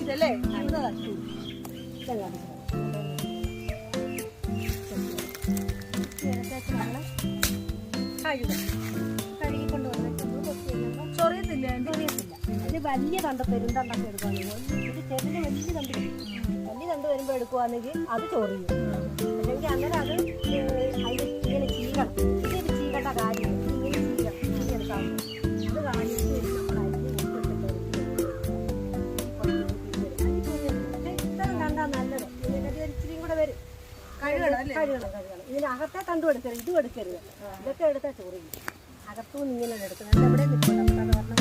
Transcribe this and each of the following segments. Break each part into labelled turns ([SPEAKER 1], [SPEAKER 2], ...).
[SPEAKER 1] ഇതല്ലേ?
[SPEAKER 2] വലിയ തണ്ട് പെരുന്തണ്ടൊക്കെ എടുക്കുവാണെങ്കിൽ ഇത് ചെറിയ വലിയ തണ്ട്. വലിയ തണ്ട് വരുമ്പോൾ എടുക്കുവാണെങ്കിൽ അത് ചോറിയും. അല്ലെങ്കിൽ അങ്ങനെ അത് അതിന് ഇങ്ങനെ ചീകണം. കാര്യം.
[SPEAKER 1] കഴുകണം?
[SPEAKER 2] കഴുകണം ഇതിനകത്തെ തണ്ടും എടുക്കരുത് ഇതും എടുക്കരുത്. ഇതൊക്കെ എടുത്താൽ ചോറിയും അകത്തുനിന്ന് ഇങ്ങനെ എടുക്കുന്നത്. എവിടെ നിൽക്കണം? നമുക്ക്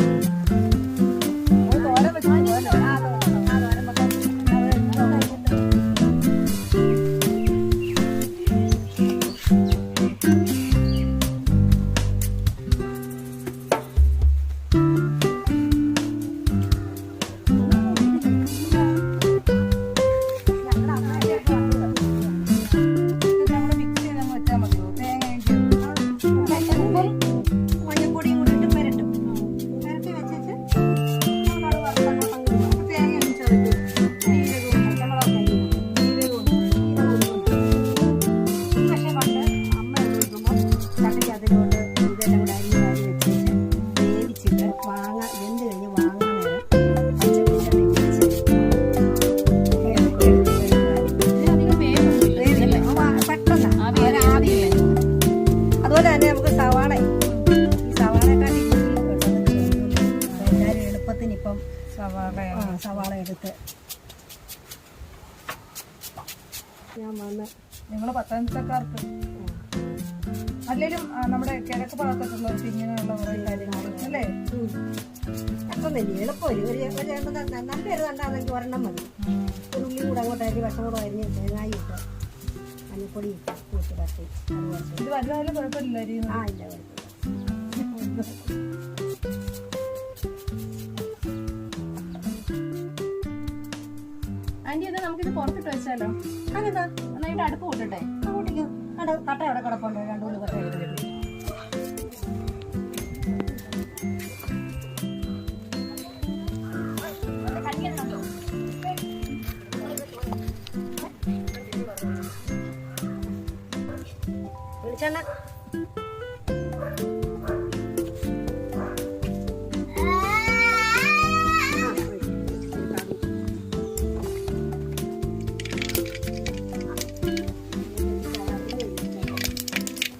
[SPEAKER 2] സവാള എടുത്ത് ഞാൻ വന്ന്
[SPEAKER 1] നിങ്ങൾ പത്തനംതിട്ടക്കാർക്ക്. അല്ലെങ്കിലും നമ്മുടെ കിഴക്ക് ഭാഗത്തൊക്കെ ഇങ്ങനെയുള്ള കുറെ കാര്യങ്ങൾ അല്ലേ?
[SPEAKER 2] പെട്ടെന്നല്ലേ എളുപ്പം. ഒരു ഒരു എണ്ണം തന്നെ നല്ലൊരു തണ്ടാണെങ്കിൽ ഒരെണ്ണം മതി. ഒരു ഉള്ളി കൂടെ അങ്ങോട്ടായി ഭക്ഷണം പറഞ്ഞ് അരിഞ്ഞ് തേങ്ങായി ഇട്ട് മഞ്ഞപ്പൊടി ഇട്ട് കൂട്ടി പറ്റി
[SPEAKER 1] ഇത് വലുതായാലും കുഴപ്പമില്ല
[SPEAKER 2] ആ ഇല്ല കുഴപ്പമില്ല.
[SPEAKER 1] ആന്റി ഇത് നമുക്കിത് പുറത്തിട്ട് വെച്ചാലോ?
[SPEAKER 2] അതെന്താ
[SPEAKER 1] അതിന്റെ അടുപ്പ് കൂട്ടട്ടെ.
[SPEAKER 2] അങ്ങോട്ടേക്ക് അവിടെ കട്ട അവിടെ കിടപ്പുണ്ട്. രണ്ടു മൂന്ന് കട്ട വെളിച്ചെണ്ണ.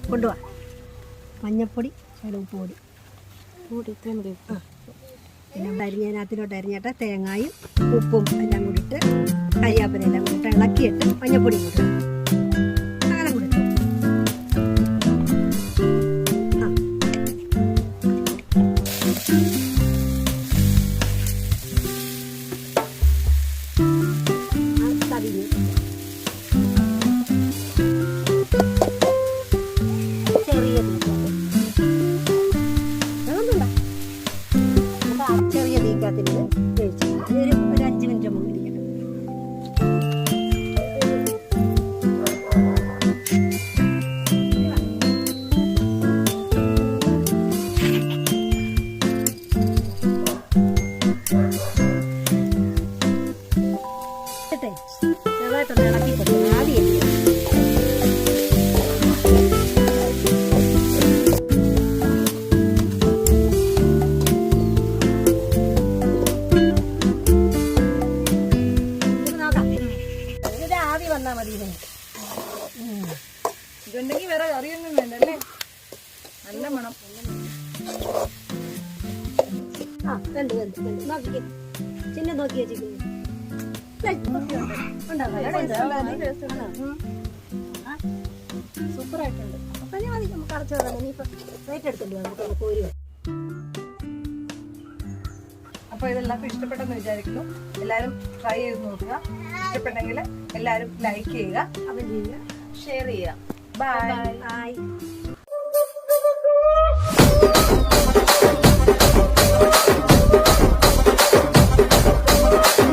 [SPEAKER 2] കൊണ്ടുപോവാ മഞ്ഞപ്പൊടി ശകലം ഉപ്പ് പൊടി കൂടി ഇത്രയും മതി. ആ. പിന്നെ അരിഞ്ഞതിനകത്തിലോട്ട് അരിഞ്ഞിട്ട് തേങ്ങായും ഉപ്പും എല്ലാം കൂടിയിട്ട് കരിയാപ്പന എല്ലാം കൂടിയിട്ട് ഇളക്കിയിട്ട് മഞ്ഞപ്പൊടി കൂടി അങ്ങനെ കൂടി ആ. ആ, ആവി വന്നാൽ മതി ഇതിന്.
[SPEAKER 1] ഇതുണ്ടെങ്കിൽ വേറെ കറിയൊന്നും വേണ്ട അല്ലേ നല്ല മണം.
[SPEAKER 2] ആ കണ്ടു കണ്ടു ചിന്ന നോക്കി വെച്ചിരിക്കുന്നു.
[SPEAKER 1] സൂപ്പറായിട്ടുണ്ട്.
[SPEAKER 2] അപ്പൊ ഞാൻ മതി നമുക്ക് അടച്ചു ഇനിയിപ്പോ വെയിറ്റ് എടുത്തിട്ടുണ്ട് നമുക്ക് കോരി വെക്കാം.
[SPEAKER 1] അപ്പൊ ഇതെല്ലാവർക്കും ഇഷ്ടപ്പെട്ടെന്ന് വിചാരിക്കുന്നു എല്ലാവരും ട്രൈ ചെയ്ത് നോക്കുക ഇഷ്ടപ്പെട്ടെങ്കിൽ എല്ലാവരും ലൈക്ക് ചെയ്യുക
[SPEAKER 2] അപ്പം ചെയ്യുക
[SPEAKER 1] ഷെയർ ചെയ്യുക ബൈ
[SPEAKER 2] ആയി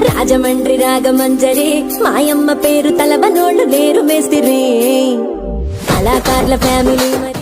[SPEAKER 3] രാജ రాజమండ్రి రాగమంజరి మాయమ్మ పేరు తలవనోళ్ళు లేరు మేస్తిరి కళాకారుల ఫ్యామిలీ మరి